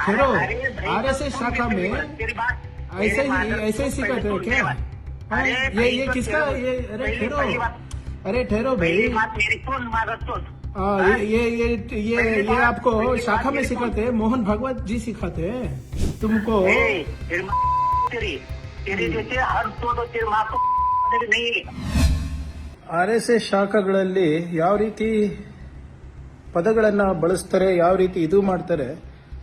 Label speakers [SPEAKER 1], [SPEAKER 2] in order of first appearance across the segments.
[SPEAKER 1] ठहरो
[SPEAKER 2] अरे भाई,
[SPEAKER 1] आरएसएस
[SPEAKER 2] तुम
[SPEAKER 1] शाखा
[SPEAKER 2] मेरी
[SPEAKER 1] में
[SPEAKER 2] बात- तेरी बात-
[SPEAKER 1] ऐसे
[SPEAKER 2] मेरे
[SPEAKER 1] ही
[SPEAKER 2] माधव,
[SPEAKER 1] ऐसे ही
[SPEAKER 2] तुम
[SPEAKER 1] सिखाते
[SPEAKER 2] पहले
[SPEAKER 1] हो
[SPEAKER 2] सुन
[SPEAKER 1] क्या
[SPEAKER 2] ले बात।
[SPEAKER 1] हाँ,
[SPEAKER 2] अरे
[SPEAKER 1] ये
[SPEAKER 2] भाई,
[SPEAKER 1] ये
[SPEAKER 2] तो
[SPEAKER 1] किसका
[SPEAKER 2] तेरा-
[SPEAKER 1] ये अरे
[SPEAKER 2] पहली-
[SPEAKER 1] ठहरो
[SPEAKER 2] पहली बात-
[SPEAKER 1] अरे ठहरो
[SPEAKER 2] पहली
[SPEAKER 1] भाई
[SPEAKER 2] बात मेरी सुन माधव सुन
[SPEAKER 1] हाँ
[SPEAKER 2] हाँ?
[SPEAKER 1] ये ये ये ये
[SPEAKER 2] पहली
[SPEAKER 1] ये
[SPEAKER 2] बात-
[SPEAKER 1] आपको
[SPEAKER 2] पहली
[SPEAKER 1] शाखा
[SPEAKER 2] बात
[SPEAKER 1] में
[SPEAKER 2] मेरी
[SPEAKER 1] सिखाते हैं मोहन भागवत जी सिखाते हैं तुमको
[SPEAKER 2] ए, तेरी माँ- तेरी तेरी जैसे हर तो तो तेरी माँ को नहीं
[SPEAKER 1] ಆರ್ ಎಸ್ ಎಸ್ ಶಾಖಗಳಲ್ಲಿ ಯಾವ ರೀತಿ ಪದಗಳನ್ನು ಬಳಸ್ತಾರೆ ಯಾವ ರೀತಿ ಇದು ಮಾಡ್ತಾರೆ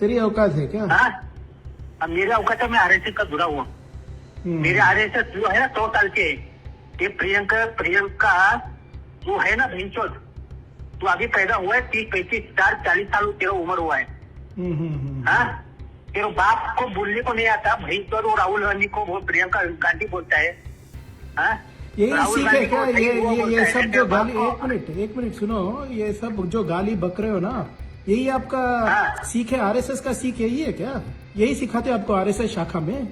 [SPEAKER 1] तेरी औकात है क्या?
[SPEAKER 2] हाँ। अब मेरे औकात है मैं आर एस का जुड़ा हुआ।
[SPEAKER 1] हम्म,
[SPEAKER 2] मेरे आर एस एस जो है ना सौ साल के। ये प्रियंका प्रियंका जो है ना भीमचोद तू अभी पैदा हुआ है तीस पैंतीस चार चालीस साल तेरा उम्र हुआ है।
[SPEAKER 1] हम्म, हम्म।
[SPEAKER 2] हाँ? तेरे बाप को बोलने को नहीं आता भीमचोद और राहुल गांधी को वो प्रियंका गांधी बोलता है। हाँ?
[SPEAKER 1] यही सीख है क्या? ये ये ये सब जो गाली एक मिनट एक मिनट सुनो ये सब जो गाली बक रहे हो ना यही आपका
[SPEAKER 2] हाँ।
[SPEAKER 1] सीख है आरएसएस का सीख यही है क्या? यही सिखाते आपको आरएसएस शाखा में?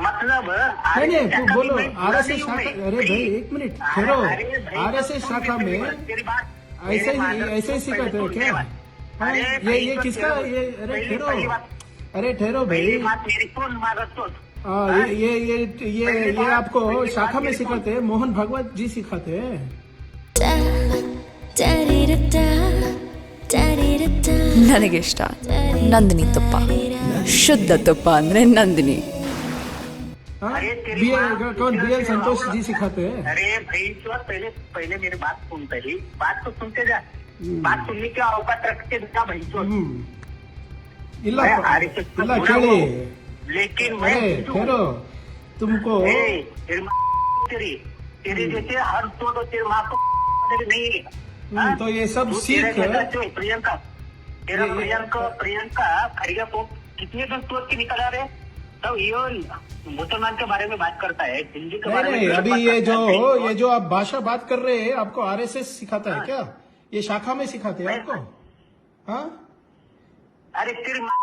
[SPEAKER 2] मतलब
[SPEAKER 1] नहीं नहीं तू बोलो आरएसएस शाखा अरे भाई एक मिनट ठहरो। आरएसएस शाखा में ऐसे ही ऐसे ही सिखाते हो क्या? हाँ, ये ये किसका? ये अरे ठहरो। अरे ठहरो भाई। हाँ,
[SPEAKER 2] हाँ?
[SPEAKER 1] ये ये ये ये ये आपको शाखा में सिखाते हैं मोहन भागवत जी सिखाते हैं।
[SPEAKER 3] ನನಗೆ ಇಷ್ಟ ನಂದಿನಿ ತುಪ್ಪ ಶುದ್ಧ ತುಪ್ಪ ಅಂದ್ರೆ ನಂದಿನಿ
[SPEAKER 1] हाँ?
[SPEAKER 2] अरे तेरी
[SPEAKER 1] बी
[SPEAKER 2] माँ-
[SPEAKER 1] कौन बी एल
[SPEAKER 2] तेरा-
[SPEAKER 1] संतोष जी सिखाते हैं
[SPEAKER 2] अरे भाई तो पहले पहले मेरी बात सुन पहले बात तो सुनते जा
[SPEAKER 1] हम्म।
[SPEAKER 2] बात सुनने की औकात रखते जा भाई तो
[SPEAKER 1] ಹ್ಮ್. ಇಲ್ಲ
[SPEAKER 2] मैं RSS को
[SPEAKER 1] ಇಲ್ಲ
[SPEAKER 2] बुरा
[SPEAKER 1] ಕೇಳಿ
[SPEAKER 2] हूँ, लेकिन मैं
[SPEAKER 1] अरे
[SPEAKER 2] हिंदू हूँ।
[SPEAKER 1] ठहरो तुमको
[SPEAKER 2] ए, तेरी माँ तेरी तेरी जैसे हर तो तो तेरी माँ को नहीं
[SPEAKER 1] हम्म,
[SPEAKER 2] हाँ?
[SPEAKER 1] तो ये सब
[SPEAKER 2] तू
[SPEAKER 1] सीख
[SPEAKER 2] तेरे जैसा जो प्रियंका तेरा
[SPEAKER 1] ये- ये-
[SPEAKER 2] प्रियंका प्रियंका खड़िया को कितने दिन सोच के निकला रे तब ये मुसलमान के बारे में बात करता है हिंदी के
[SPEAKER 1] नहीं
[SPEAKER 2] बारे में
[SPEAKER 1] नहीं
[SPEAKER 2] गलत
[SPEAKER 1] अभी
[SPEAKER 2] बात
[SPEAKER 1] ये
[SPEAKER 2] करता
[SPEAKER 1] जो
[SPEAKER 2] है।
[SPEAKER 1] ये जो आप भाषा बात कर रहे हैं आपको आरएसएस सिखाता है
[SPEAKER 2] हाँ।
[SPEAKER 1] क्या ये शाखा में सिखाते हैं
[SPEAKER 2] मैं-
[SPEAKER 1] आपको हाँ
[SPEAKER 2] अरे तेरी माँ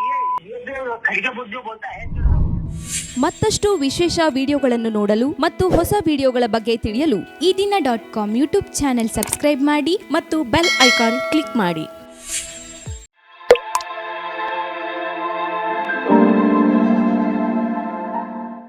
[SPEAKER 2] ये ये जो खड़िया बुद्ध जो बोलता है
[SPEAKER 4] ಮತ್ತಷ್ಟು ವಿಶೇಷ ವಿಡಿಯೋಗಳನ್ನು ನೋಡಲು ಮತ್ತು ಹೊಸ ವಿಡಿಯೋಗಳ ಬಗ್ಗೆ ತಿಳಿಯಲು Ee Dina dot com YouTube channel subscribe ಮಾಡಿ ಮತ್ತು ಬೆಲ್ ಐಕಾನ್ ಕ್ಲಿಕ್ ಮಾಡಿ